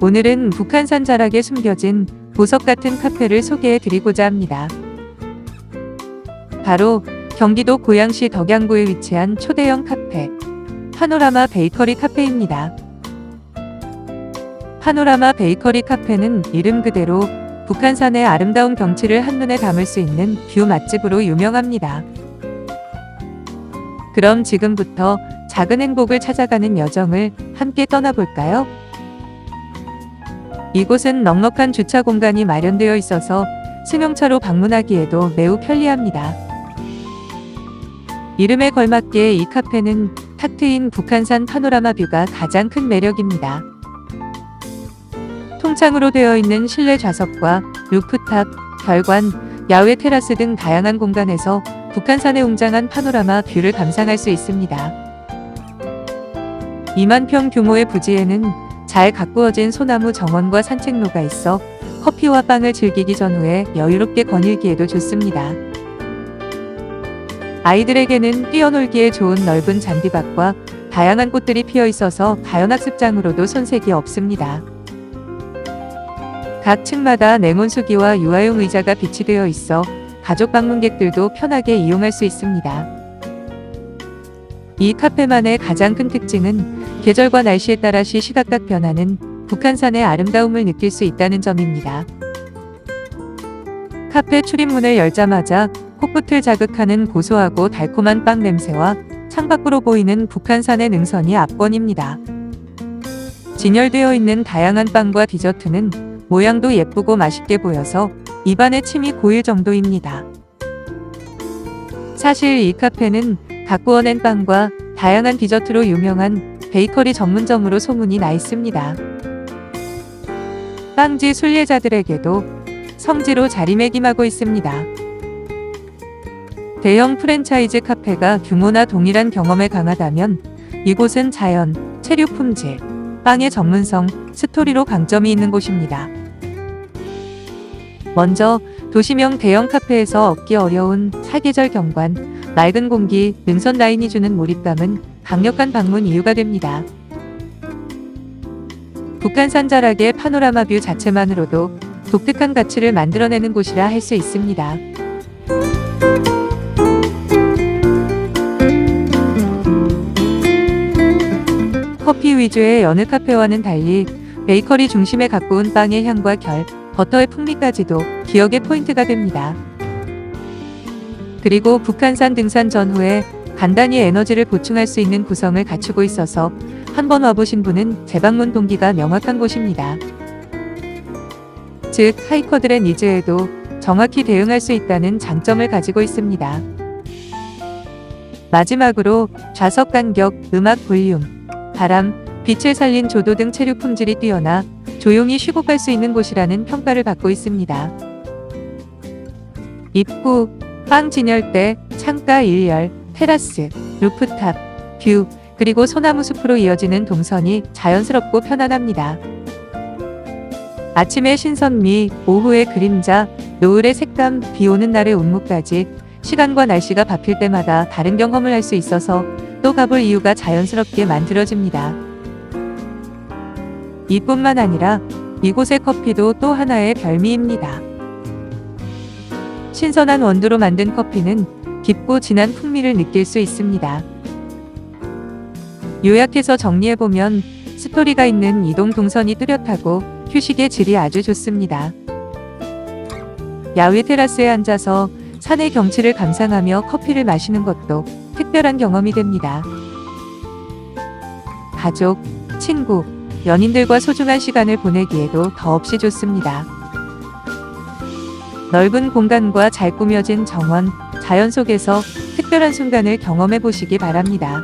오늘은 북한산 자락에 숨겨진 보석 같은 카페를 소개해 드리고자 합니다. 바로 경기도 고양시 덕양구에 위치한 초대형 카페, 파노라마 베이커리 카페입니다. 파노라마 베이커리 카페는 이름 그대로 북한산의 아름다운 경치를 한눈에 담을 수 있는 뷰 맛집으로 유명합니다. 그럼 지금부터 작은 행복을 찾아가는 여정을 함께 떠나볼까요? 이곳은 넉넉한 주차 공간이 마련되어 있어서 승용차로 방문하기에도 매우 편리합니다. 이름에 걸맞게 이 카페는 탁 트인 북한산 파노라마 뷰가 가장 큰 매력입니다. 통창으로 되어 있는 실내 좌석과 루프탑, 별관, 야외 테라스 등 다양한 공간에서 북한산의 웅장한 파노라마 뷰를 감상할 수 있습니다. 2만 평 규모의 부지에는 잘 가꾸어진 소나무 정원과 산책로가 있어 커피와 빵을 즐기기 전후에 여유롭게 거닐기에도 좋습니다. 아이들에게는 뛰어놀기에 좋은 넓은 잔디밭과 다양한 꽃들이 피어 있어서 가연학습장으로도 손색이 없습니다. 각 층마다 냉온수기와 유아용 의자가 비치되어 있어 가족 방문객들도 편하게 이용할 수 있습니다. 이 카페만의 가장 큰 특징은 계절과 날씨에 따라 시시각각 변하는 북한산의 아름다움을 느낄 수 있다는 점입니다. 카페 출입문을 열자마자 코끝을 자극하는 고소하고 달콤한 빵 냄새와 창밖으로 보이는 북한산의 능선이 압권입니다. 진열되어 있는 다양한 빵과 디저트는 모양도 예쁘고 맛있게 보여서 입안에 침이 고일 정도입니다. 사실 이 카페는 가꾸어낸 빵과 다양한 디저트로 유명한 베이커리 전문점으로 소문이 나 있습니다. 빵지 순례자들에게도 성지로 자리매김하고 있습니다. 대형 프랜차이즈 카페가 규모나 동일한 경험에 강하다면 이곳은 자연, 체류 품질, 빵의 전문성, 스토리로 강점이 있는 곳입니다. 먼저 도시명 대형 카페에서 얻기 어려운 사계절 경관, 맑은 공기, 능선 라인이 주는 몰입감은 강력한 방문 이유가 됩니다. 북한산 자락의 파노라마 뷰 자체만으로도 독특한 가치를 만들어내는 곳이라 할 수 있습니다. 커피 위주의 여느 카페와는 달리 베이커리 중심에 가꾸은 빵의 향과 결, 버터의 풍미까지도 기억의 포인트가 됩니다. 그리고 북한산 등산 전후에 간단히 에너지를 보충할 수 있는 구성을 갖추고 있어서 한번 와보신 분은 재방문 동기가 명확한 곳입니다. 즉, 하이커들의 니즈에도 정확히 대응할 수 있다는 장점을 가지고 있습니다. 마지막으로 좌석 간격, 음악 볼륨, 바람, 빛을 살린 조도 등 체류 품질이 뛰어나 조용히 쉬고 갈 수 있는 곳이라는 평가를 받고 있습니다. 입구, 빵 진열대, 창가 일열, 테라스, 루프탑, 뷰, 그리고 소나무 숲으로 이어지는 동선이 자연스럽고 편안합니다. 아침의 신선미, 오후의 그림자, 노을의 색감, 비 오는 날의 운무까지 시간과 날씨가 바뀔 때마다 다른 경험을 할 수 있어서 또 가볼 이유가 자연스럽게 만들어집니다. 이뿐만 아니라 이곳의 커피도 또 하나의 별미입니다. 신선한 원두로 만든 커피는 깊고 진한 풍미를 느낄 수 있습니다. 요약해서 정리해보면 스토리가 있는 이동 동선이 뚜렷하고 휴식의 질이 아주 좋습니다. 야외 테라스에 앉아서 산의 경치를 감상하며 커피를 마시는 것도 특별한 경험이 됩니다. 가족, 친구, 연인들과 소중한 시간을 보내기에도 더없이 좋습니다. 넓은 공간과 잘 꾸며진 정원, 자연 속에서 특별한 순간을 경험해 보시기 바랍니다.